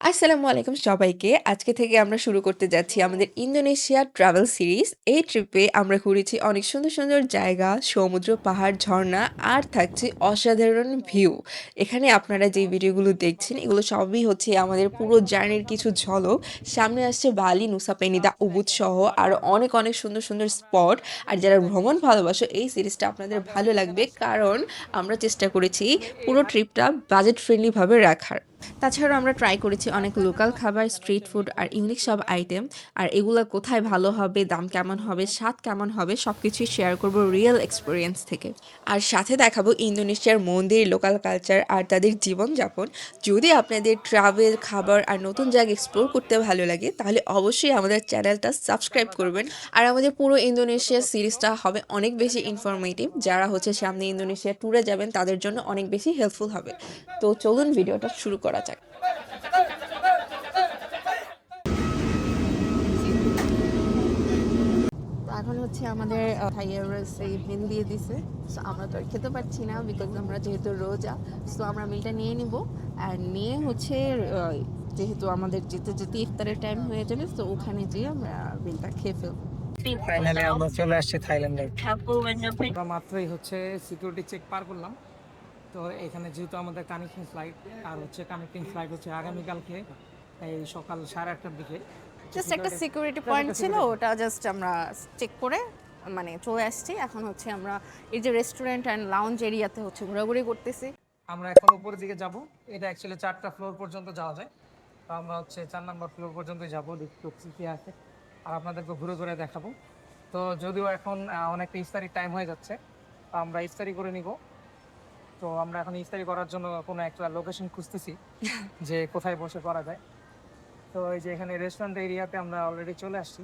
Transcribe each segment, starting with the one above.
আসসালামু আলাইকুম সবাইকে। আজকে থেকে আমরা শুরু করতে যাচ্ছি আমাদের ইন্দোনেশিয়া ট্রাভেল সিরিজ। এই ট্রিপে আমরা ঘুরেছি অনেক সুন্দর, সুন্দর জায়গা, সমুদ্র, পাহাড়, ঝর্ণা আর থাকছে অসাধারণ ভিউ। এখানে আপনারা যে ভিডিওগুলো দেখছেন এগুলো সবই হচ্ছে আমাদের পুরো জার্নির কিছু ঝলক। সামনে আসছে বালি, নুসা পেনিদা, উবুদ সহ আরও অনেক, অনেক সুন্দর, সুন্দর স্পট। আর যারা ভ্রমণ ভালোবাসো এই সিরিজটা আপনাদের ভালো লাগবে। কারণ আমরা চেষ্টা করেছি পুরো ট্রিপটা বাজেট ফ্রেন্ডলি ভাবে রাখার। তাছাড়াও আমরা ট্রাই করেছি অনেক লোকাল খাবার, স্ট্রিট ফুড আর ইউনিক সব আইটেম। আর এগুলা কোথায় ভালো হবে, দাম কেমন হবে, স্বাদ কেমন হবে সবকিছুই শেয়ার করব রিয়েল এক্সপিরিয়েন্স থেকে। আর সাথে দেখাবো ইন্দোনেশিয়ার মন্দির, লোকাল কালচার আর তাদের জীবনযাপন। যদি আপনাদের ট্রাভেল, খাবার আর নতুন জায়গা এক্সপ্লোর করতে ভালো লাগে তাহলে অবশ্যই আমাদের চ্যানেলটা সাবস্ক্রাইব করবেন। আর আমাদের পুরো ইন্দোনেশিয়া সিরিজটা হবে অনেক বেশি ইনফরমেটিভ। যারা হচ্ছে সামনে ইন্দোনেশিয়া ট্যুরে যাবেন তাদের জন্য অনেক বেশি হেল্পফুল হবে। তো চলুন ভিডিওটা শুরু করা যাক। তো এখন হচ্ছে আমাদের থাই এই মিল দিয়ে দিছে। সো আমরা তো আর খেতে পারছি না বিকজ আমরা যেহেতু রোজা সো আমরা মিলটা নিয়ে নিব। আর নিয়ে হচ্ছে আহ, যেহেতু আমাদের যেতে যেতে ইফতারের টাইম হয়ে যাবে তো ওখানে যেয়ে আমরা মিলটা খেয়ে ফেলব। ফাইনালি আমরা চলে আসছি থাইল্যান্ডে মাত্রই হচ্ছে সিকিউরিটি চেক পার করলাম। তো এখানে যেহেতু আমাদের কানেক্টিং ফ্লাইট আর হচ্ছে কানেক্টিং ফ্লাইট হচ্ছে আগামীকালকে এই সকাল সাড়ে আটটার দিকে। জাস্ট একটা সিকিউরিটি পয়েন্ট ছিল ওটা জাস্ট আমরা চেক করে মানে চলে আসছি। এখন হচ্ছে আমরা এই যে রেস্টুরেন্ট অ্যান্ড লাউঞ্জ এরিয়াতে হচ্ছে ঘোরাঘুরি করতেছি। আমরা এখন উপরের দিকে যাব। এটা অ্যাকচুয়ালি চারটা ফ্লোর পর্যন্ত যাওয়া যায়। তো আমরা হচ্ছে চার নম্বর ফ্লোর পর্যন্তই যাব দেখতে কি আছে। আর আপনাদেরকে ঘুরে ঘুরে দেখাবো। তো যদিও এখন অনেকটা ইফতারির টাইম হয়ে যাচ্ছে আমরা ইফতারি করে নিব। তো আমরা এখন ইফতারি করার জন্য কোনো একটা লোকেশন খুঁজতেছি যে কোথায় বসে করা যায়। তো এই যে এখানে রেস্টুরেন্ট এরিয়াতে আমরা অলরেডি চলে আসছি।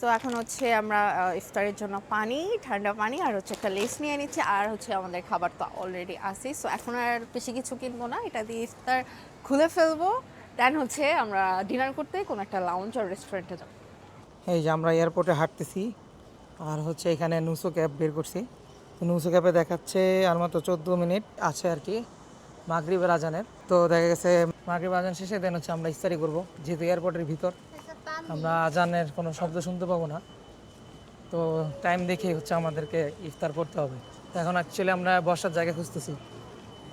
তো এখন হচ্ছে আমরা ইফতারের জন্য পানি ঠান্ডা পানি আর হচ্ছে একটা লেস নিয়ে নিচ্ছি আর হচ্ছে আমাদের খাবার তো অলরেডি আসি সো এখন আর বেশি কিছু কিনবো না এটা দিয়ে ইফতার খুলে ফেলব। দেন হচ্ছে আমরা ডিনার করতে কোনো একটা লাউঞ্জ আর রেস্টুরেন্টে যাব। এই যে আমরা এয়ারপোর্টে হাঁটতেছি আর হচ্ছে এখানে নুসো ক্যাব বের করছি। নুসো ক্যাবে দেখাচ্ছে আর মাত্র চোদ্দ মিনিট আছে আর কি মাগরিবের আজানের তো দেখা গেছে মাগরিব আজান শেষে দেন হচ্ছে আমরা ইফতারি করব যেহেতু এয়ারপোর্টের ভিতর। আমরা আজানের কোনো শব্দ শুনতে পাবো না। তো টাইম দেখে হচ্ছে আমাদেরকে ইফতার করতে হবে। এখন অ্যাকচুয়ালি আমরা বসার জায়গা খুঁজতেছি।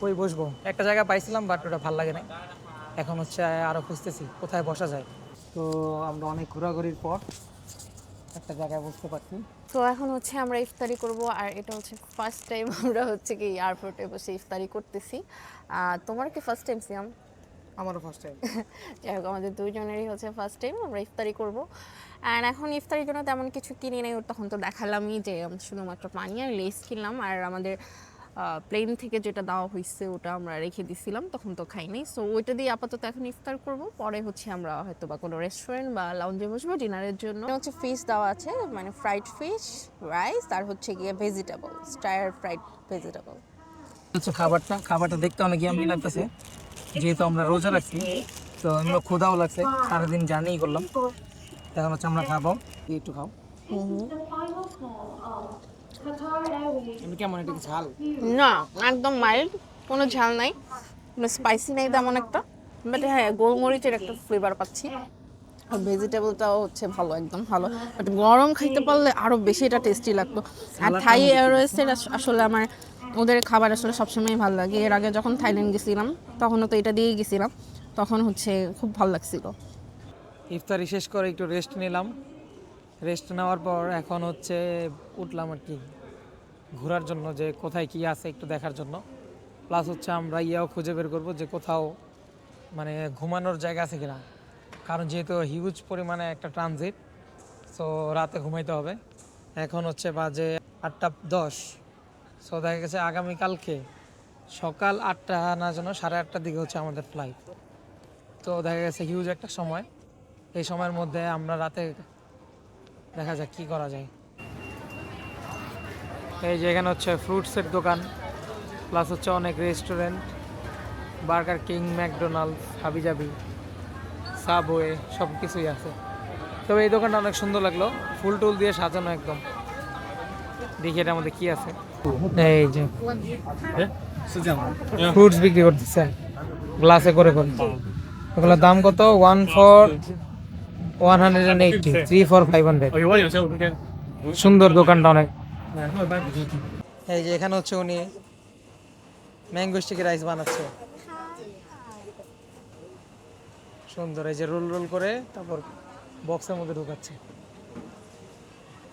কই বসবো? একটা জায়গা পাইছিলাম বাট ওটা ভালো লাগে না এখন হচ্ছে আরও খুঁজতেছি, কোথায় বসা যায়। তো আমরা অনেক ঘোরাঘুরির পর একটা জায়গায় বসতে পারছি। তো এখন হচ্ছে আমরা ইফতারি করব আর এটা হচ্ছে ফার্স্ট টাইম আমরা হচ্ছে কি এয়ারপোর্টে বসে ইফতারি করতেছি। তোমার কি ফার্স্ট টাইম সিয়াম আমারও ফার্স্ট টাইম যাই হোক আমাদের দুজনেরই হচ্ছে ফার্স্ট টাইম আমরা ইফতারি করব। অ্যান্ড এখন ইফতারির জন্য তেমন কিছু কিনে নেই তখন তো দেখালামই যে শুধুমাত্র পানি আর লেস কিনলাম। আর আমাদের প্লেন থেকে যেটা দেওয়া হয়েছে ওটা আমরা রেখে দিছিলাম তখন তো খাই নাই। সো ওইটা দিয়ে আপাতত এখন ইফতার করব। পরে হচ্ছে আমরা হয়তো বা কোনো রেস্টুরেন্ট বা লাউঞ্জে বসবো ডিনারের জন্য। হচ্ছে ফিশ দেওয়া আছে মানে ফ্রাইড ফিশ রাইস আর হচ্ছে গিয়ে ভেজিটেবল স্টায়ার ফ্রাইড ভেজিটেবল হচ্ছে খাবারটা খাবারটা দেখতে অনেক ইয়ামি লাগতেছে। যেহেতু আমরা রোজা রাখছি তো আমরা ক্ষুধাও লাগছে সারাদিন জার্নি করলাম। এখন হচ্ছে আমরা খাব একটু খাও। কেমন কি ঝাল? না একদম মাইল্ড কোনো ঝাল নাই। কোনো স্পাইসি নাই তেমন একটা। বাট হ্যাঁ গোলমরিচের একটা ফ্লেভার পাচ্ছি। আর ভেজিটেবলটাও হচ্ছে ভালো একদম ভালো। বাট গরম খাইতে পারলে আরও বেশি এটা টেস্টি লাগতো। আর থাই এয়ারওয়েজের আসলে আমার ওদের খাবার আসলে সবসময় ভালো লাগে। এর আগে যখন থাইল্যান্ড গেছিলাম তখনও তো এটা দিয়েই গেছিলাম। তখন হচ্ছে খুব ভালো লাগছিল। ইফতারি শেষ করে একটু রেস্ট নিলাম। রেস্ট নেওয়ার পর এখন হচ্ছে উঠলাম আর কি, ঘোরার জন্য যে কোথায় কি আছে একটু দেখার জন্য। প্লাস হচ্ছে আমরা ইয়াও খুঁজে বের করব যে কোথাও মানে ঘুমানোর জায়গা আছে কিনা। কারণ যেহেতু হিউজ পরিমাণে একটা ট্রানজিট সো রাতে ঘুমাইতে হবে। এখন হচ্ছে বাজে আটটা দশ। সো দেখা গেছে আগামীকালকে সকাল আটটা না যেন সাড়ে আটটার দিকে হচ্ছে আমাদের ফ্লাইট তো দেখা গেছে হিউজ একটা সময়। এই সময়ের মধ্যে আমরা রাতে দেখা যাক কি করা যায়। এই যে এখানে হচ্ছে ফ্রুটসের দোকান প্লাস হচ্ছে অনেক রেস্টুরেন্ট বার্গার কিং ম্যাকডোনাল্ডস হাবিজাবি সাবওয়ে সব কিছুই আছে। তবে এই দোকানটা অনেক সুন্দর লাগল ফুল টুল দিয়ে সাজানো একদম। দেখি এটার মধ্যে কি আছে। এই যে ফ্রুটস বিক্রি করতেছে। গ্লাসে করে করে। এগুলোর দাম কত? One for one hundred three four five hundred সুন্দর দোকানটা অনেক। এই যে এখানে হচ্ছে উনি ম্যাঙ্গো স্টিকি রাইস বানাচ্ছে। সুন্দর এই যে রোল রোল করে তারপর বক্সের মধ্যে ঢুকাচ্ছে।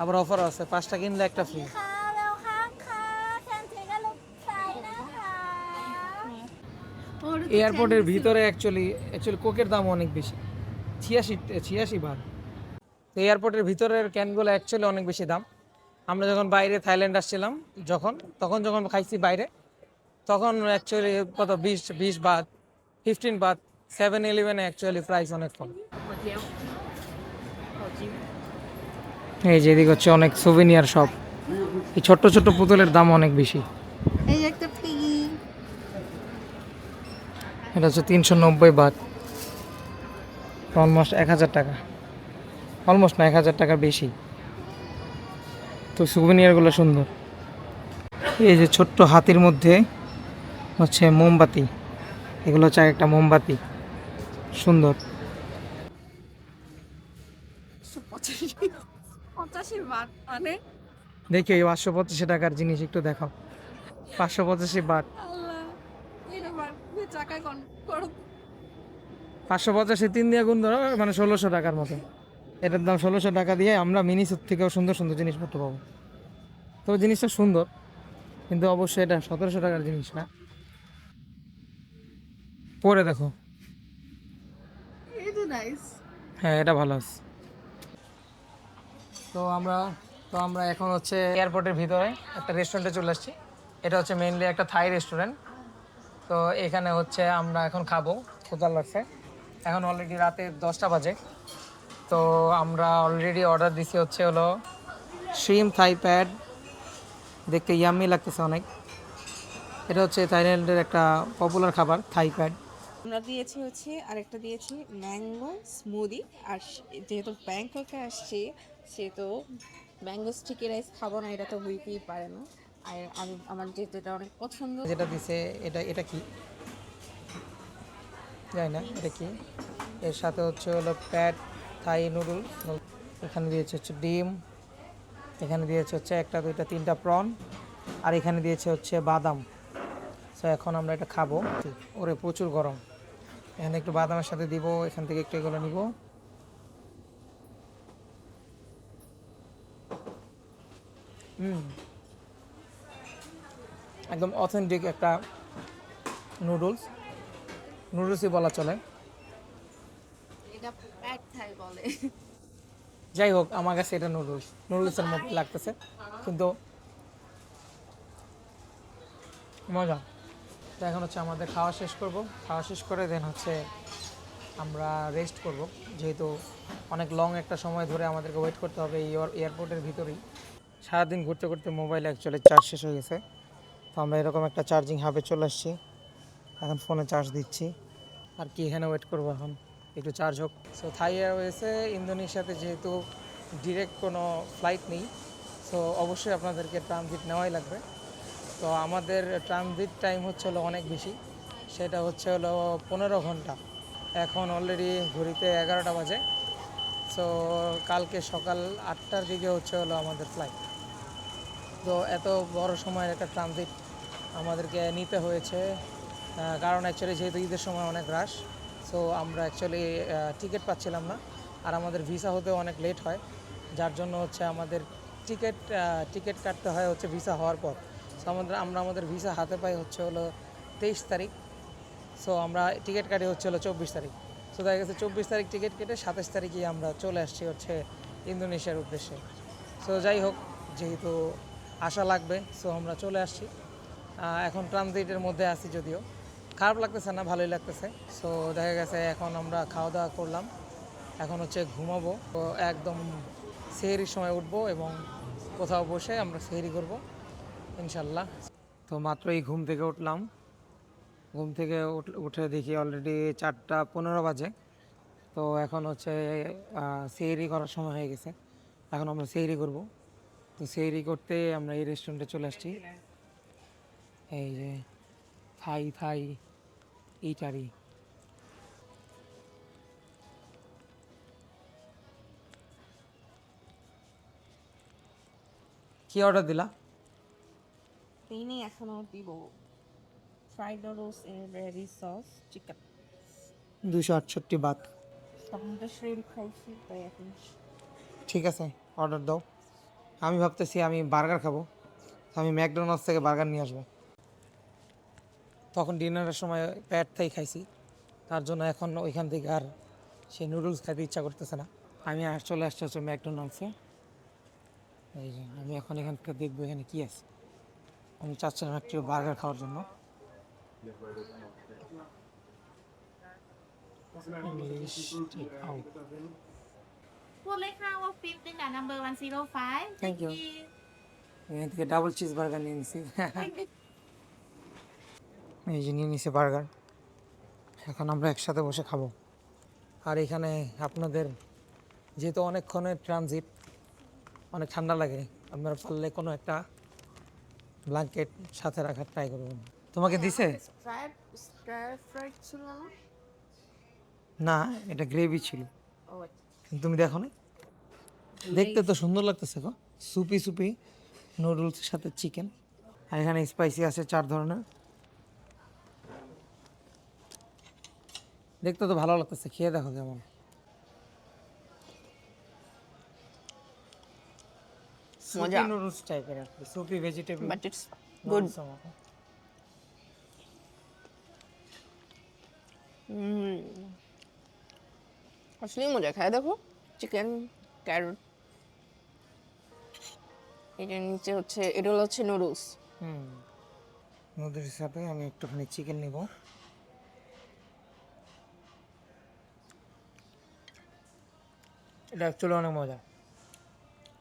আবার অফার আছে পাঁচটা কিনলে একটা ফ্রি এয়ারপোর্টের ভিতরে অ্যাকচুয়ালি অ্যাকচুয়ালি কোকের দাম অনেক বেশি। ছিয়াশি ছিয়াশি ভাগ তো এয়ারপোর্টের ভিতরের ক্যানগুলো অ্যাকচুয়ালি অনেক বেশি দাম। আমরা যখন বাইরে থাইল্যান্ড আসছিলাম যখন তখন যখন খাইছি বাইরে তখন অ্যাকচুয়ালি কত বিশ বিশ বাদ ফিফটিন বাদ সেভেন ইলেভেনে অ্যাকচুয়ালি প্রাইস অনেক কম। এই যে এদিকে হচ্ছে অনেক সুভিনিয়ার শপ এই ছোট্ট ছোট্ট পুতুলের দাম অনেক বেশি। এটা হচ্ছে তিনশো নব্বই বাদ। অলমোস্ট এক হাজার টাকা। অলমোস্ট না এক হাজার টাকার বেশি। তো সুভিনিয়ারগুলো সুন্দর। এই যে ছোট্ট হাতির মধ্যে হচ্ছে মোমবাতি। এগুলো হচ্ছে একটা মোমবাতি। সুন্দর। মানে? দেখি এই পাঁচশো পঁচাশি টাকার জিনিস একটু দেখাও। পাঁচশো পঁচাশি বাট চাকা পাঁচশো পঁচাশি তিন দিয়ে গুণ ধরো মানে ষোলোশো টাকার মতো। এটার দাম ষোলোশো টাকা দিয়ে আমরা মিনি সুপ থেকেও সুন্দর সুন্দর জিনিসপত্র পাবো। তবে জিনিসটা সুন্দর কিন্তু অবশ্যই এটা সতেরোশো টাকার জিনিস না। পরে দেখো। হ্যাঁ এটা ভালো আছে। তো আমরা তো আমরা এখন হচ্ছে এয়ারপোর্টের ভিতরে একটা রেস্টুরেন্টে চলে আসছি। এটা হচ্ছে মেইনলি একটা থাই রেস্টুরেন্ট তো এখানে হচ্ছে আমরা এখন খাব ক্ষুদা লাগছে। এখন অলরেডি রাতে দশটা বাজে। তো আমরা অলরেডি অর্ডার দিছি হচ্ছে হলো শ্রিম থাই প্যাড দেখতে ইয়াম্মি লাগতেছে অনেক। এটা হচ্ছে থাইল্যান্ডের একটা পপুলার খাবার থাই প্যাড আমরা দিয়েছি হচ্ছে আরেকটা দিয়েছি ম্যাঙ্গো স্মুদি আর যেহেতু ব্যাংককে আসছি সেহেতু ম্যাঙ্গো স্টিকি রাইস খাব না এটা তো হইতেই পারে না। আর আমি আমার যেহেতু এটা অনেক পছন্দ। যেটা দিছে এটা এটা কি? জানি না, এটা কি? এর সাথে হচ্ছে হলো প্যাট, থাই নুডলস এখানে দিয়েছে হচ্ছে ডিম, এখানে দিয়েছে হচ্ছে একটা, দুইটা, তিনটা প্রন, আর এখানে দিয়েছে হচ্ছে বাদাম। সো এখন আমরা এটা খাব। ওরে, প্রচুর গরম। এখানে একটু বাদামের সাথে দিব, এখান থেকে একটু এগুলো নিব। হুম। একদম অথেন্টিক একটা নুডলস। নুডলসই বলা চলে। যাই হোক আমার কাছে এটা নুডলস। নুডলসের মতো লাগতেছে কিন্তু মজা। তো এখন হচ্ছে আমাদের খাওয়া শেষ করব। খাওয়া শেষ করে দেন হচ্ছে আমরা রেস্ট করব। যেহেতু অনেক লং একটা সময় ধরে আমাদেরকে ওয়েট করতে হবে এই এয়ারপোর্টের ভিতরেই। সারাদিন ঘুরতে ঘুরতে মোবাইল অ্যাকচুয়ালি চার্জ শেষ হয়ে গেছে। তো আমরা এরকম একটা চার্জিং হাবে চলে আসছি। এখন ফোনে চার্জ দিচ্ছি। আর কি এখানে ওয়েট করব এখন? একটু চার্জ হোক। সো থাই এয়ারওয়েসে ইন্দোনেশিয়াতে যেহেতু ডিরেক্ট কোনো ফ্লাইট নেই সো অবশ্যই আপনাদেরকে ট্রানজিট নেওয়াই লাগবে। তো আমাদের ট্রানজিট টাইম হচ্ছে হলো অনেক বেশি। সেটা হচ্ছে হলো পনেরো ঘণ্টা। এখন অলরেডি ঘড়িতে এগারোটা বাজে। সো কালকে সকাল আটটার দিকে হচ্ছে হলো আমাদের ফ্লাইট তো এত বড় সময়ের একটা ট্রানজিট আমাদেরকে নিতে হয়েছে। কারণ অ্যাকচুয়ালি যেহেতু ঈদের সময় অনেক রাশ সো আমরা অ্যাকচুয়ালি টিকিট পাচ্ছিলাম না। আর আমাদের ভিসা হতে অনেক লেট হয়, যার জন্য হচ্ছে আমাদের টিকিট টিকিট কাটতে হয় হচ্ছে ভিসা হওয়ার পর। সো আমাদের, আমরা আমাদের ভিসা হাতে পাই হচ্ছে হলো তেইশ তারিখ। সো আমরা টিকিট কাটি হচ্ছে হলো চব্বিশ তারিখ। সো দেখা গেছে চব্বিশ তারিখ টিকিট কেটে সাতাশ তারিখে আমরা চলে আসছি হচ্ছে ইন্দোনেশিয়ার উদ্দেশ্যে। সো যাই হোক, যেহেতু আশা লাগবে সো আমরা চলে আসছি। এখন ট্রানজিটের মধ্যে আছি যদিও। খারাপ লাগতেছে না, ভালোই লাগতেছে। সো দেখা গেছে এখন আমরা খাওয়া দাওয়া করলাম। এখন হচ্ছে ঘুমাবো। তো একদম সেহরির সময় উঠবো এবং কোথাও বসে আমরা সেহরি করব, ইনশাল্লাহ। তো মাত্রই ঘুম থেকে উঠলাম। ঘুম থেকে উঠ- উঠে দেখি অলরেডি চারটা পনেরো বাজে। তো এখন হচ্ছে সেহরি করার সময় হয়ে গেছে। এখন আমরা সেহরি করব। তো সেহরি করতে আমরা এই রেস্টুরেন্টে চলে আসছি। এই যে, থাই থাই। এইটারই। কি অর্ডার দিলা? তিনি এখনও দিব। Fried noodles in ready sauce chicken দুশো আটষট্টি বাদ। তখন শ্রিম খাইছি তাই এখন। ঠিক আছে অর্ডার দাও। আমি ভাবতেছি আমি বার্গার খাব। আমি ম্যাকডোনাল্ডস থেকে বার্গার নিয়ে আসব। তখন ডিনারের সময় প্যাটটাই খাইছি। তার জন্য এখন ওইখান থেকে আর সে নুডলস খাইতে ইচ্ছা করতেছে না। আমি আর চলে আসতে হচ্ছে ম্যাকডোনাল্ডসে। এই যে আমি এখন এখানকার দেখব এখানে কী আছে। আমি চাচ্ছিলাম একটু বার্গার খাওয়ার জন্য। থ্যাংক ইউ এখান থেকে ডাবল চিজ বার্গার নিয়ে নিছি। এই যে নিয়ে নিছি বার্গার। এখন আমরা একসাথে বসে খাব। আর এখানে আপনাদের যেহেতু অনেকক্ষণের ট্রানজিট অনেক ঠান্ডা লাগে আপনারা পারলে কোনো একটা ব্ল্যাঙ্কেট সাথে রাখার ট্রাই করবেন। তোমাকে দিছে? না? না এটা গ্রেভি ছিল। তুমি দেখো না? দেখতে তো সুন্দর লাগতেছে গো। সুপি সুপি নুডলসের সাথে চিকেন আর এখানে স্পাইসি আছে চার ধরনের। দেখতে তো ভালো লাগতেছে খেয়ে দেখো কেমন। মজা। নুডলস টাইপের আর soupy vegetable but it's good আসলেই মজা খায় দেখো। চিকেন ক্যারট এটার নিচে হচ্ছে এটা হচ্ছে নুডলস। হুম। নুডলসের সাথে আমি একটুখানি চিকেন নিব। এটা অ্যাকচুয়ালি অনেক মজা।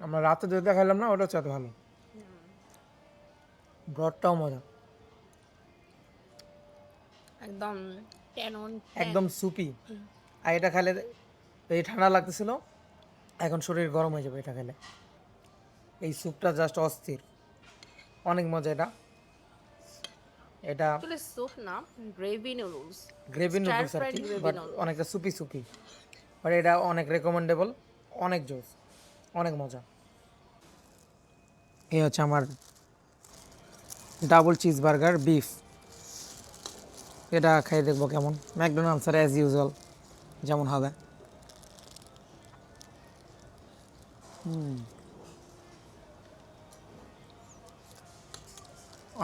আমরা রাতে যেটা খাইলাম না ওটা হচ্ছে এত ভালো। ব্রডটাও মজা। একদম একদম সুপি। আর এটা খেলে এই ঠান্ডা লাগতেছিল এখন শরীর গরম হয়ে যাবে এটা খেলে এই স্যুপটা জাস্ট অস্থির। অনেক মজা এটা। এটা স্যুপ না গ্রেভি নুডলস গ্রেভি নুডলস আর কি বাট অনেকটা সুপি সুপি। বাট এটা অনেক রেকমেন্ডেবল অনেক জোস, অনেক মজা। এই হচ্ছে আমার ডাবল চিজ বার্গার বিফ এটা খাই দেখব কেমন। ম্যাকডোনাল্ডস আর অ্যাজ ইউজুয়াল যেমন হবে।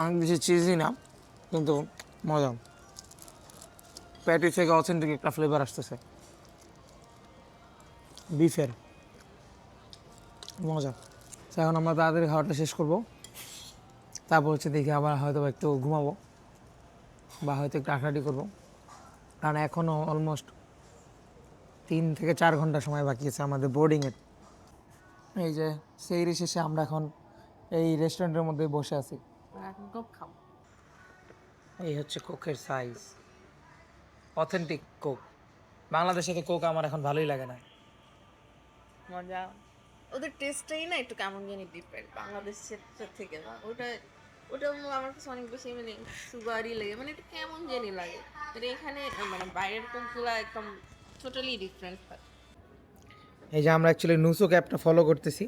অনেক বেশি চিজই না, কিন্তু মজা। প্যাটি থেকে অথেন্টিক একটা ফ্লেভার আসতেছে। বিফের। মজা। তো এখন আমরা তাড়াতাড়ি খাওয়াটা শেষ করব। তারপর হচ্ছে দেখি আবার হয়তো একটু ঘুমাবো বা হয়তো একটু আটাটি করব। কারণ এখনও অলমোস্ট তিন থেকে চার ঘণ্টা সময় বাকি আছে আমাদের বোর্ডিংয়ের এই যে সেই শেষে আমরা এখন এই রেস্টুরেন্টের মধ্যে বসে আছি। এই হচ্ছে কোকের সাইজ অথেন্টিক কোক বাংলাদেশে তো কোক আমার এখন ভালোই লাগে না। মজা। ওদের টেস্টটাই না একটু কেমন জানি ডিফারেন্ট বাংলাদেশের থেকে না ওটা ওটা আমার কাছে অনেক বেশি মানে সুগারই লাগে মানে একটু কেমন জানি লাগে। মানে এখানে মানে বাইরের কোকগুলো একদম টোটালি ডিফারেন্ট এই যে আমরা অ্যাকচুয়ালি নুসুক অ্যাপটা ফলো করতেছি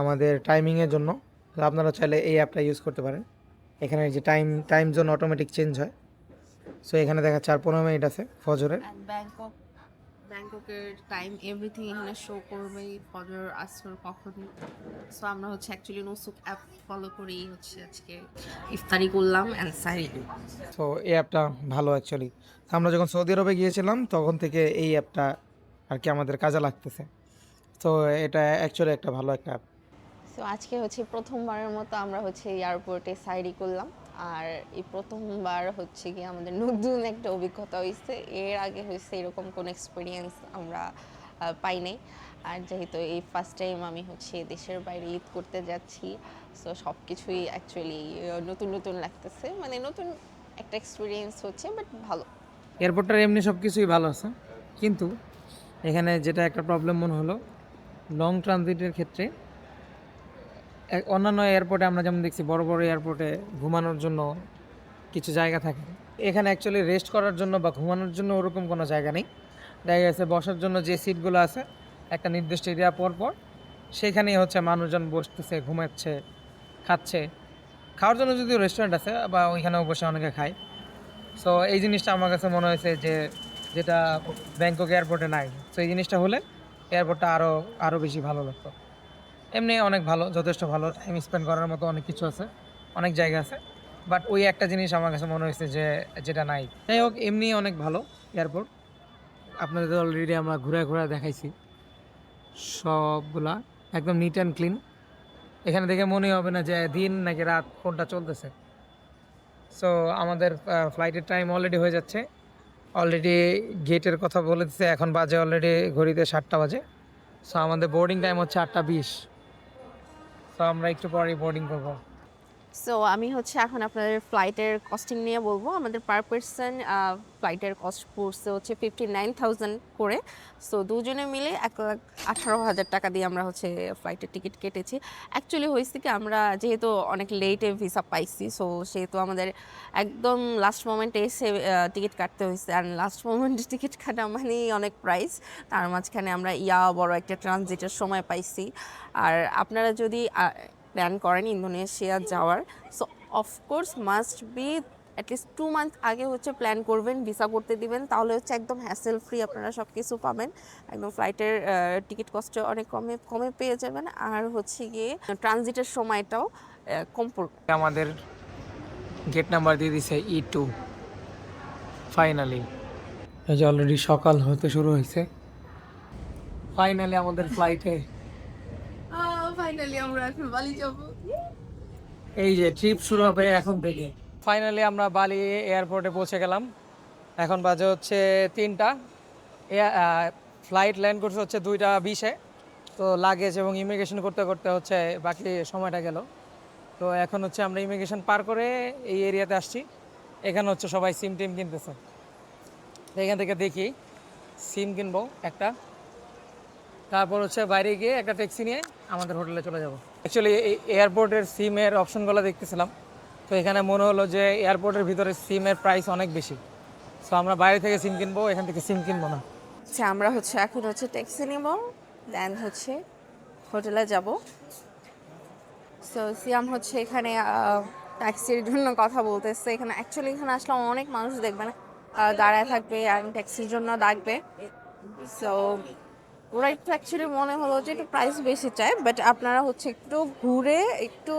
আমাদের টাইমিংয়ের জন্য। তো আপনারা চাইলে এই অ্যাপটা ইউজ করতে পারেন। এখানে যে time time zone automatic change হয়। সো এখানে দেখা চার পনেরো মিনিট আছে ফজরের। ব্যাংকক ব্যাংককের টাইম এভরিথিং এখানে শো করবে ফজর আসর কখন? সো আমরা হচ্ছে অ্যাকচুয়ালি নুসুক অ্যাপ ফলো করেই হচ্ছে আজকে ইফতারি করলাম অ্যান্ড সারি তো এই অ্যাপটা ভালো অ্যাকচুয়ালি আমরা যখন সৌদি আরবে গিয়েছিলাম তখন থেকে এই অ্যাপটা আর কি আমাদের কাজে লাগতেছে। তো এটা অ্যাকচুয়ালি একটা ভালো একটা অ্যাপ সো আজকে হচ্ছে প্রথমবারের মতো আমরা হচ্ছে এয়ারপোর্টে সাইরি করলাম। আর এই প্রথমবার হচ্ছে কি আমাদের নতুন একটা অভিজ্ঞতা হয়েছে এর আগে হয়েছে এরকম কোনো এক্সপিরিয়েন্স আমরা পাই নাই। আর যেহেতু এই ফার্স্ট টাইম আমি হচ্ছে দেশের বাইরে ঈদ করতে যাচ্ছি সো সব কিছুই অ্যাকচুয়ালি নতুন নতুন লাগতেছে। মানে নতুন একটা এক্সপিরিয়েন্স হচ্ছে বাট ভালো। এয়ারপোর্টটার এমনি সব কিছুই ভালো আছে। কিন্তু এখানে যেটা একটা প্রবলেম মনে হলো লং ট্রানজিটের ক্ষেত্রে অন্যান্য এয়ারপোর্টে আমরা যেমন দেখছি, বড় বড় এয়ারপোর্টে ঘুমানোর জন্য কিছু জায়গা থাকে। এখানে অ্যাকচুয়ালি রেস্ট করার জন্য বা ঘুমানোর জন্য ওরকম কোনো জায়গা নেই। দেখা গেছে বসার জন্য যে সিটগুলো আছে, একটা নির্দিষ্ট এরিয়া পর পর, সেখানেই হচ্ছে মানুষজন বসতেছে, ঘুমাচ্ছে, খাচ্ছে। খাওয়ার জন্য যদিও রেস্টুরেন্ট আছে, বা ওইখানেও বসে অনেকে খায়। সো এই জিনিসটা আমার কাছে মনে হয়েছে যে, যেটা ব্যাংকক এয়ারপোর্টে নাই। তো এই জিনিসটা হলে এয়ারপোর্টটা আরও আরও বেশি ভালো লাগতো। এমনি অনেক ভালো, যথেষ্ট ভালো টাইম স্পেন্ড করার মতো অনেক কিছু আছে, অনেক জায়গা আছে। বাট ওই একটা জিনিস আমার কাছে মনে হয়েছে যে, যেটা নাই। যাই হোক, এমনি অনেক ভালো এয়ারপোর্ট আপনাদের অলরেডি আমরা ঘুরে ঘুরে দেখাইছি। সবগুলা একদম নিট অ্যান্ড ক্লিন এখানে দেখে মনে হবে না যে দিন নাকি রাত কোনটা চলতেছে। সো আমাদের ফ্লাইটের টাইম অলরেডি হয়ে যাচ্ছে। অলরেডি গেটের কথা বলে দিচ্ছে এখন বাজে অলরেডি ঘড়িতে সাতটা বাজে। সো আমাদের বোর্ডিং টাইম হচ্ছে আটটা বিশ। সো আমরা একটু পরেই বোর্ডিং করব। সো আমি হচ্ছে এখন আপনাদের ফ্লাইটের কস্টিং নিয়ে বলব। আমাদের পার পার্সন ফ্লাইটের কস্ট পড়ছে হচ্ছে ফিফটি নাইন থাউজেন্ড করে। সো দুজনে মিলে এক লাখ আঠারো হাজার টাকা দিয়ে আমরা হচ্ছে ফ্লাইটের টিকিট কেটেছি। অ্যাকচুয়ালি হয়েছে কি, আমরা যেহেতু অনেক লেটে ভিসা পাইছি সো সেহেতু আমাদের একদম লাস্ট মোমেন্টে এসে টিকিট কাটতে হয়েছে। আর লাস্ট মোমেন্টে টিকিট কাটা মানেই অনেক প্রাইস তার মাঝখানে আমরা ইয়া বড় একটা ট্রানজিটের সময় পাইছি। আর আপনারা যদি প্ল্যান করেন ইন্দোনেশিয়া যাওয়ার। So of course must be at least two month আগে হচ্ছে প্ল্যান করবেন ভিসা করতে দিবেন তাহলে হচ্ছে একদম হ্যাসেল ফ্রি আপনারা সব কিছু পাবেন। একদম ফ্লাইটের টিকিট কস্ট অনেক কমে কমে পেয়ে যাবেন। আর হচ্ছে গিয়ে ট্রানজিটের সময়টাও কম পড়বে। আমাদের গেট নাম্বার দিয়ে দিছে ই টু ফাইনালি এই যে অলরেডি সকাল হতে শুরু হয়েছে। ফাইনালি আমাদের ফ্লাইটে ফাইনালি আমরা এখন বালি যাব। এই যে ট্রিপ শুরু হবে এখন থেকে। ফাইনালি আমরা বালি এয়ারপোর্টে পৌঁছে গেলাম। এখন বাজে হচ্ছে তিনটা। ফ্লাইট ল্যান্ড করছে হচ্ছে দুইটা বিশে। তো লাগেজ এবং ইমিগ্রেশন করতে করতে হচ্ছে বাকি সময়টা গেল। তো এখন হচ্ছে আমরা ইমিগ্রেশন পার করে এই এরিয়াতে আসছি। এখানে হচ্ছে সবাই সিম টিম কিনতেছে। এখান থেকে দেখি সিম কিনবো একটা। তারপর হচ্ছে বাইরে গিয়ে একটা ট্যাক্সি নিয়ে আমাদের হোটেলে চলে যাব। অ্যাকচুয়ালি এয়ারপোর্টের সিমের অপশনগুলো দেখতেছিলাম। তো এখানে মনে হলো যে এয়ারপোর্টের ভিতরে সিমের প্রাইস অনেক বেশি। সো আমরা বাইরে থেকে সিম কিনবো, এখান থেকে সিম কিনবো না। আচ্ছা আমরা হচ্ছে এখন হচ্ছে ট্যাক্সি নিব দেন হচ্ছে হোটেলে যাব। সো সিয়াম হচ্ছে এখানে ট্যাক্সির জন্য কথা বলতেছে। এখানে অ্যাকচুয়ালি এখানে আসলে অনেক মানুষ দেখবে না। দাঁড়ায় থাকবে আর ট্যাক্সির জন্য ডাকবে। সো ওরা একটু অ্যাকচুয়ালি মনে হলো যে একটু প্রাইস বেশি চায় বাট আপনারা হচ্ছে একটু ঘুরে একটু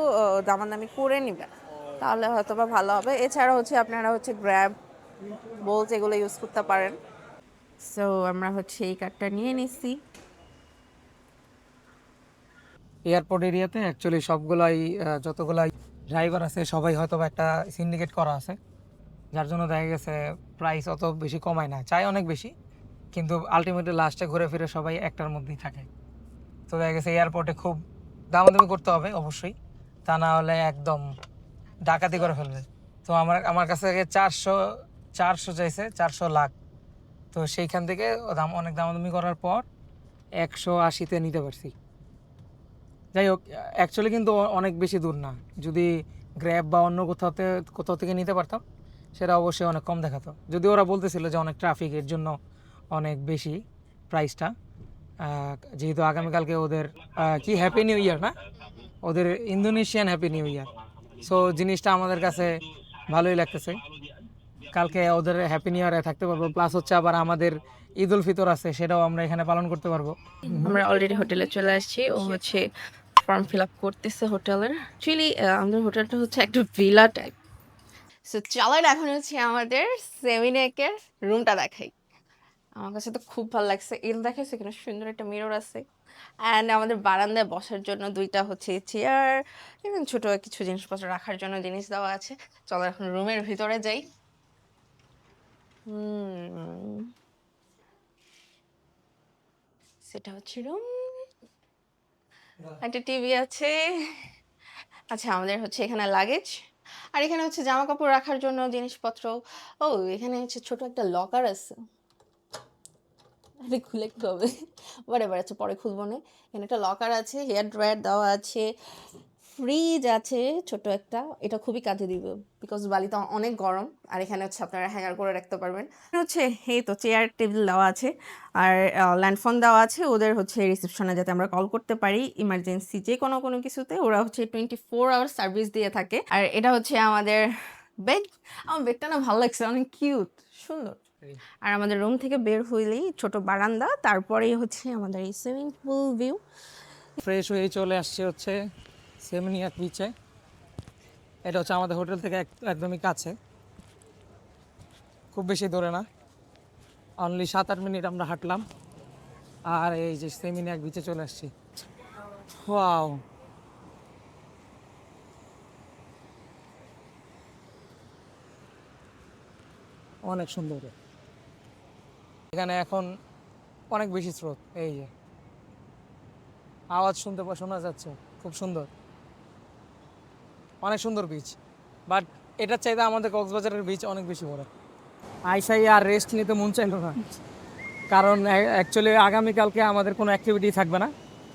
দামাদামি করে নেবেন। তাহলে হয়তো বা ভালো হবে। এছাড়া হচ্ছে আপনারা হচ্ছে গ্র্যাব বোলস এগুলো ইউজ করতে পারেন। সো আমরা হচ্ছে এই কার্ডটা নিয়ে নিচ্ছি। এয়ারপোর্ট এরিয়াতে অ্যাকচুয়ালি সবগুলাই যতগুলাই ড্রাইভার আছে, সবাই হয়তো একটা সিন্ডিকেট করা আছে। যার জন্য দেখা গেছে প্রাইস অত বেশি কমায় না। চাই অনেক বেশি। কিন্তু আলটিমেটলি লাস্টে ঘুরে ফিরে সবাই একটার মধ্যেই থাকে। তো দেখা গেছে এয়ারপোর্টে খুব দামাদামি করতে হবে, অবশ্যই। তা না হলে একদম ডাকাতি করে ফেলবে। তো আমার আমার কাছ থেকে চারশো চারশো চাইছে, চারশো লাখ। তো সেইখান থেকে দাম, অনেক দামাদামি করার পর একশো আশিতে নিতে পারছি। যাই হোক অ্যাকচুয়ালি কিন্তু অনেক বেশি দূর না। যদি গ্র্যাব বা অন্য কোথাওতে কোথাও থেকে নিতে পারতাম, সেটা অবশ্যই অনেক কম দেখাতো। যদি ওরা বলতেছিল যে অনেক ট্রাফিক এর জন্য অনেক বেশি প্রাইসটা যেহেতু আগামীকালকে ওদের কি হ্যাপি নিউ ইয়ার না? ওদের Indonesian happy new year so জিনিসটা আমাদের কাছে ভালোই লাগতেছে। কালকে ওদের হ্যাপি নিউ ইয়ারে থাকতে পারব। প্লাস হচ্ছে আবার আমাদের ঈদ উল ফিতর আছে সেটাও আমরা এখানে পালন করতে পারব। আমরা অলরেডি হোটেলে চলে আসছি। ও হচ্ছে ফর্ম ফিল আপ করতেছে হোটেলের অ্যাকচুয়ালি আমাদের হোটেলটা হচ্ছে একটা ভিলা টাইপ সো চলেন এখন হচ্ছে আমাদের সেমিনেকের রুমটা দেখাই। আমার কাছে তো খুব ভালো লাগছে। এল দেখাইছে এখানে সুন্দর একটা মিরর আছে। অ্যান্ড আমাদের বারান্দায় বসার জন্য দুইটা হচ্ছে চেয়ার এবং ছোট কিছু জিনিসপত্র রাখার জন্য জিনিস দেওয়া আছে। চলো এখন রুমের ভিতরে যাই। সেটা হচ্ছে রুম একটা টিভি আছে। আচ্ছা আমাদের হচ্ছে এখানে লাগেজ আর এখানে হচ্ছে জামা কাপড় রাখার জন্য জিনিসপত্র। ও, এখানে হচ্ছে ছোট একটা লকার আছে। আরে খুলে কি হবে? বারে বারে আছে, পরে খুলবো না। এখানে একটা লকার আছে হেয়ার ড্রায়ার দেওয়া আছে ফ্রিজ আছে ছোট একটা। এটা খুবই কাজে দিবে বিকজ বালিতে অনেক গরম। আর এখানে হচ্ছে আপনারা হ্যাঙ্গার করে রাখতে পারবেন। হচ্ছে, এই তো চেয়ার টেবিল দেওয়া আছে। আর ল্যান্ডফোন দেওয়া আছে। ওদের হচ্ছে রিসেপশনে যাতে আমরা কল করতে পারি। ইমার্জেন্সি যে কোনো কোনো কিছুতে ওরা হচ্ছে টোয়েন্টি ফোর আওয়ার সার্ভিস দিয়ে থাকে। আর এটা হচ্ছে আমাদের বেড আমার বেডটা না ভালো লাগছে, অনেক কিউট সুন্দর। আর আমাদের রুম থেকে বের হইলেই ছোট বারান্দা তারপরেই হচ্ছে আমাদের এই সুইমিং পুল ভিউ ফ্রেশ হয়ে চলে আসছে হচ্ছে সেমিনিয়াক বিচে এটা হচ্ছে আমাদের হোটেল থেকে এক- একদমই কাছে। খুব বেশি দূরে না। অনলি সাত আট মিনিট আমরা হাঁটলাম। আর এই যে সেমিনিয়াক বিচে চলে আসছি। ওয়াও অনেক সুন্দর। এখানে এখন অনেক বেশি স্রোত এই যে। আওয়াজ শুনতে শোনা যাচ্ছে খুব সুন্দর। অনেক সুন্দর বিচ বাট এটার চাইতে আমাদের কক্সবাজারের বিচ অনেক বেশি বড়। আইসাই আর রেস্ট নিতে মন চাইলো না। কারণ অ্যাকচুয়ালি আগামীকালকে আমাদের কোনো অ্যাক্টিভিটি থাকবে না।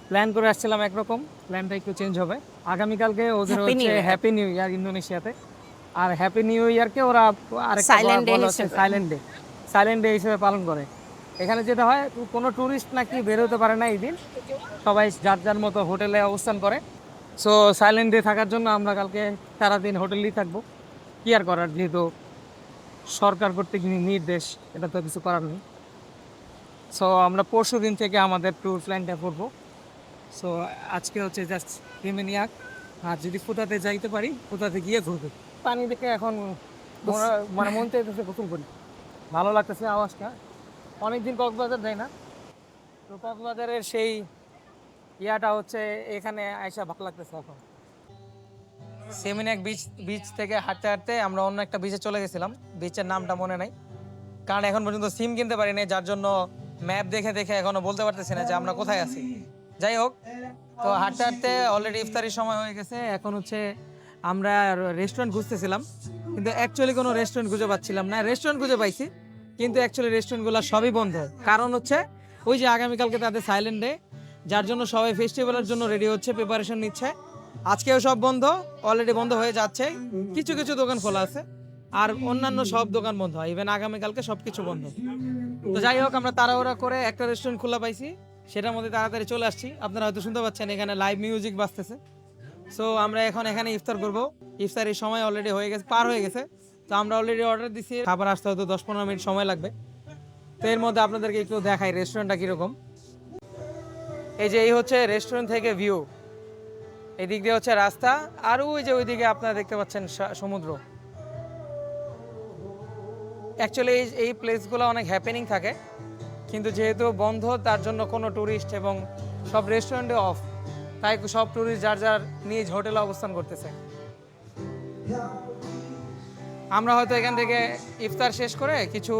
প্ল্যান করে আসছিলাম একরকম প্ল্যানটা একটু চেঞ্জ হবে। আগামীকালকে ওদের হচ্ছে হ্যাপি নিউ ইয়ার ইন্দোনেশিয়াতে। আর হ্যাপি নিউ ইয়ারকে ওরা আরেকটা। সাইলেন্ট ডে সাইলেন্ট ডে হিসেবে পালন করে। এখানে যেটা হয়, কোনো ট্যুরিস্ট নাকি বের হতে পারে না এই দিন। সবাই যার যার মতো হোটেলে অবস্থান করে। সো সাইলেন্ট ডে থাকার জন্য আমরা কালকে সারাদিন হোটেলেই থাকব। কী আর করার, যেহেতু সরকার কর্তৃক নির্দেশ, এটা তো কিছু করার নেই। সো আমরা পরশু দিন থেকে আমাদের ট্যুর প্ল্যানটা করব। সো আজকে হচ্ছে জাস্ট হিমেনিয়াক আর যদি ফুটাতে যাইতে পারি ফুটাতে গিয়ে ঘুরবে। পানি দেখে এখন মানে মন চাইতেছে গোসল করি। ভালো লাগতেছে আওয়াজটা। অনেকদিন কক্সবাজার যাই না। তো কক্সবাজারের সেই ইয়াটা হচ্ছে, এখানে আইসা ভালো লাগতেছে এখন। সেমিনাক বিচ বিচ থেকে হাঁটতে হাঁটতে আমরা অন্য একটা বিচে চলে গেছিলাম। বিচের নামটা মনে নাই। কারণ এখন পর্যন্ত সিম কিনতে পারিনি যার জন্য ম্যাপ দেখে দেখে এখনও বলতে পারতেছি না যে আমরা কোথায় আছি। যাই হোক, তো হাঁটতে হাঁটতে অলরেডি ইফতারির সময় হয়ে গেছে। এখন হচ্ছে আমরা রেস্টুরেন্ট খুঁজতেছিলাম, কিন্তু অ্যাকচুয়ালি কোনো রেস্টুরেন্ট খুঁজে পাচ্ছিলাম না। রেস্টুরেন্ট খুঁজে পাইছি, কিন্তু অ্যাকচুয়ালি রেস্টুরেন্টগুলো সবই বন্ধ। কারণ হচ্ছে, ওই যে আগামীকালকে তাদের সাইলেন্ট ডে যার জন্য সবাই ফেস্টিভ্যালের জন্য রেডি হচ্ছে প্রিপারেশন নিচ্ছে। আজকেও সব বন্ধ অলরেডি বন্ধ হয়ে যাচ্ছে। কিছু কিছু দোকান খোলা আছে, আর অন্যান্য সব দোকান বন্ধ। হয় ইভেন আগামীকালকে সব কিছু বন্ধ। তো যাই হোক, আমরা তাড়াহুড়া করে একটা রেস্টুরেন্ট খোলা পাইছি। সেটার মধ্যে তাড়াতাড়ি চলে আসছি। আপনারা হয়তো শুনতে পাচ্ছেন, এখানে লাইভ মিউজিক বাজতেছে। সো আমরা এখন এখানে ইফতার করব। ইফতারের সময় অলরেডি হয়ে গেছে, পার হয়ে গেছে। তো আমরা অলরেডি অর্ডার দিছি, খাবার আসতে হয়তো দশ পনেরো মিনিট সময় লাগবে। তো এর মধ্যে আপনাদেরকে একটু দেখাই রেস্টুরেন্টটা কীরকম। এই যে এই হচ্ছে রেস্টুরেন্ট থেকে ভিউ এদিক দিয়ে হচ্ছে রাস্তা, আর ওই যে ওইদিকে আপনারা দেখতে পাচ্ছেন সমুদ্র। অ্যাকচুয়ালি এই এই প্লেসগুলো অনেক হ্যাপেনিং থাকে। কিন্তু যেহেতু বন্ধ, তার জন্য কোনো ট্যুরিস্ট এবং সব রেস্টুরেন্টে অফ তাই সব ট্যুরিস্ট যার যার নিজ হোটেলে অবস্থান করতেছে। আমরা হয়তো এখান থেকে ইফতার শেষ করে কিছু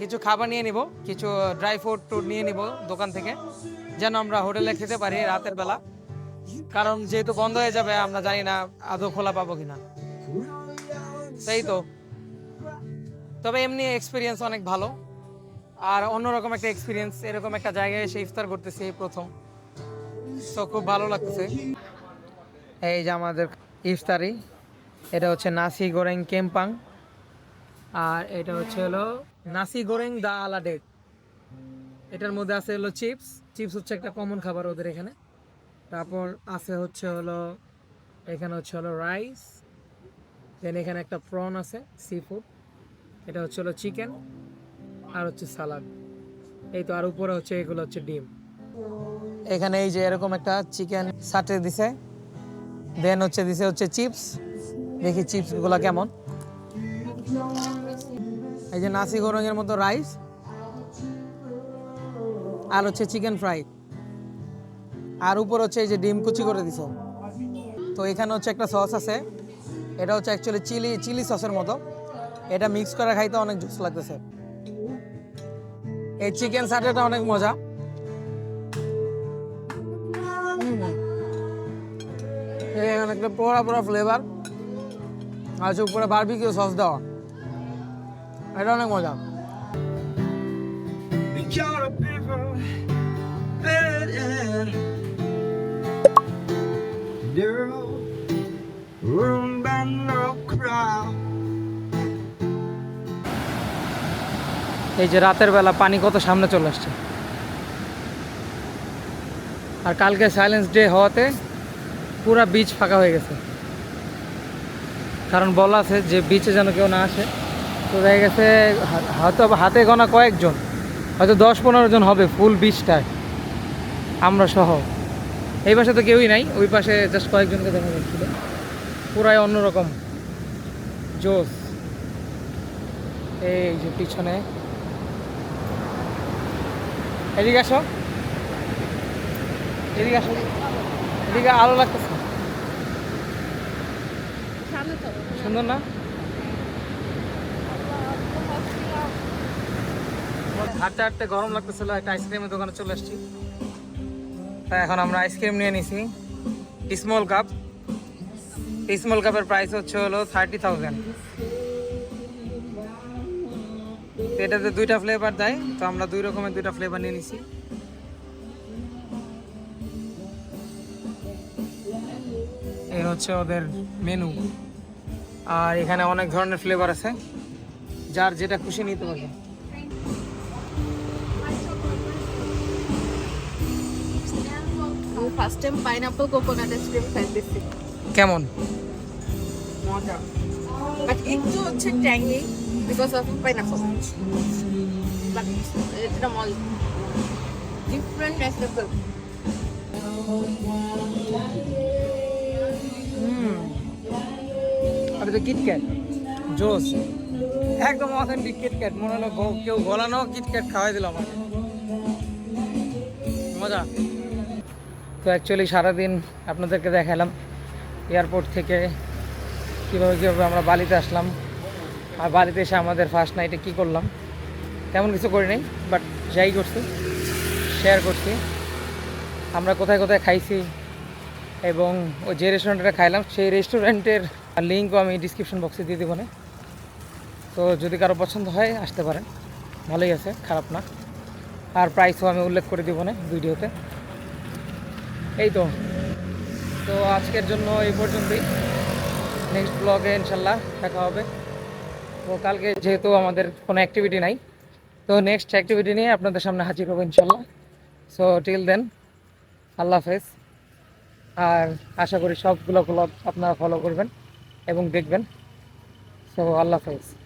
কিছু খাবার নিয়ে নিব, কিছু ড্রাই ফ্রুট টুর নিয়ে নিব দোকান থেকে, যেন আমরা হোটেলে খেতে পারি রাতের বেলা। কারণ যেহেতু বন্ধ হয়ে যাবে, আমরা জানি না আদৌ খোলা পাবো কিনা। সেই তো। তবে এমনি এক্সপিরিয়েন্স অনেক ভালো। আর অন্যরকম একটা এক্সপিরিয়েন্স এরকম একটা জায়গায় এসে ইফতার করতেছি প্রথম। খুব ভালো লাগতেছে। এই যে আমাদের ইফতারি, এটা হচ্ছে নাসি গোরেং কেম্পাং, আর এটা হচ্ছে হলো নাসি গোরেং দা আলা আলাডেক এটার মধ্যে আছে হলো চিপস চিপস হচ্ছে একটা কমন খাবার ওদের এখানে। তারপর আছে হচ্ছে হলো, এখানে হচ্ছে হলো রাইস দেন এখানে একটা প্রন আছে সি ফুড এটা হচ্ছে হলো চিকেন আর হচ্ছে সালাদ এই তো আর উপরে হচ্ছে এগুলো হচ্ছে ডিম। এখানে এই যে এরকম একটা চিকেন সাটে দিছে। দেন হচ্ছে দিছে হচ্ছে চিপস দেখি চিপসগুলা কেমন। এই যে নাসি গোরঙের মতো রাইস আর হচ্ছে চিকেন ফ্রাই আর উপর হচ্ছে এই যে ডিম কুচি করে দিছে। তো এখানে হচ্ছে একটা সস আছে। এটা হচ্ছে অ্যাকচুয়ালি চিলি চিলি সসের মতো। এটা মিক্স করে খাইতে অনেক জুস লাগতেছে। এই চিকেন সাটেটা অনেক মজা। এখানে একটা পোড়া পোড়া ফ্লেভার আর হচ্ছে উপরে বারবিকিউ সস দেওয়া। এটা অনেক মজা. এই যে রাতের বেলা পানি কত সামনে চলে আসছে। আর কালকে সাইলেন্স ডে হওয়াতে পুরা বিচ ফাঁকা হয়ে গেছে। কারণ বলা আছে যে বিচে যেন কেউ না আসে। তো দেখা গেছে হয়তো হাতে গোনা কয়েকজন, হয়তো দশ পনেরো জন হবে ফুল বিচটায় আমরা সহ। এই পাশে তো কেউই নাই, ওই পাশে জাস্ট কয়েকজনকে দেখা যাচ্ছিল। পুরাই অন্যরকম। জোস এই যে পিছনে। এদিকে আসো। এদিকে আসো। এদিকে আলো লাগতেছে। সুন্দর না? হাঁটতে হাঁটতে গরম লাগতেছিল একটা আইসক্রিমের দোকানে চলে আসছি। তাই এখন আমরা আইসক্রিম নিয়ে নিছি স্মল কাপ স্মল কাপের প্রাইস হচ্ছে হলো থার্টি থাউজেন্ড এটাতে দুইটা ফ্লেভার দেয় তো আমরা দুই রকমের দুইটা ফ্লেভার নিয়ে নিছি। এই হচ্ছে ওদের মেনু আর এখানে অনেক ধরনের ফ্লেভার আছে। যার যেটা খুশি নিতে পারবে। First time pineapple coconut ice cream খাইতেছি। কেমন? মজা। বাট একটু হচ্ছে tangy because of pineapple but এটা ডিফারেন্ট আর এটা কিটক্যাট জোস। একদম অথেন্টিক কিটক্যাট মনে হলো কেউ গলানো কিটক্যাট খাওয়াই দিল আমাকে। মজা। তো অ্যাকচুয়ালি সারাদিন আপনাদেরকে দেখালাম এয়ারপোর্ট থেকে কীভাবে কীভাবে আমরা বালিতে আসলাম। আর বালিতে এসে আমাদের ফার্স্ট নাইটে কী করলাম। তেমন কিছু করি নাই বাট যাই করছি শেয়ার করছি। আমরা কোথায় কোথায় খাইছি এবং ওই যে রেস্টুরেন্টে খাইলাম, সেই রেস্টুরেন্টের লিঙ্কও আমি ডিসক্রিপশন বক্সে দিয়ে দেবো না। তো যদি কারও পছন্দ হয়, আসতে পারেন। ভালোই আছে, খারাপ না। আর প্রাইসও আমি উল্লেখ করে দিব না ভিডিওতে। এই তো। তো আজকের জন্য এই পর্যন্তই। নেক্সট ব্লগে ইনশাল্লাহ দেখা হবে। তো কালকে যেহেতু আমাদের কোনো অ্যাক্টিভিটি নাই, তো নেক্সট অ্যাক্টিভিটি নিয়ে আপনাদের সামনে হাজির হব ইনশাল্লাহ সো টিল দেন আল্লাহ হাফেজ। আর আশা করি সবগুলো ব্লগ আপনারা ফলো করবেন এবং দেখবেন। সো আল্লাহ হাফেজ।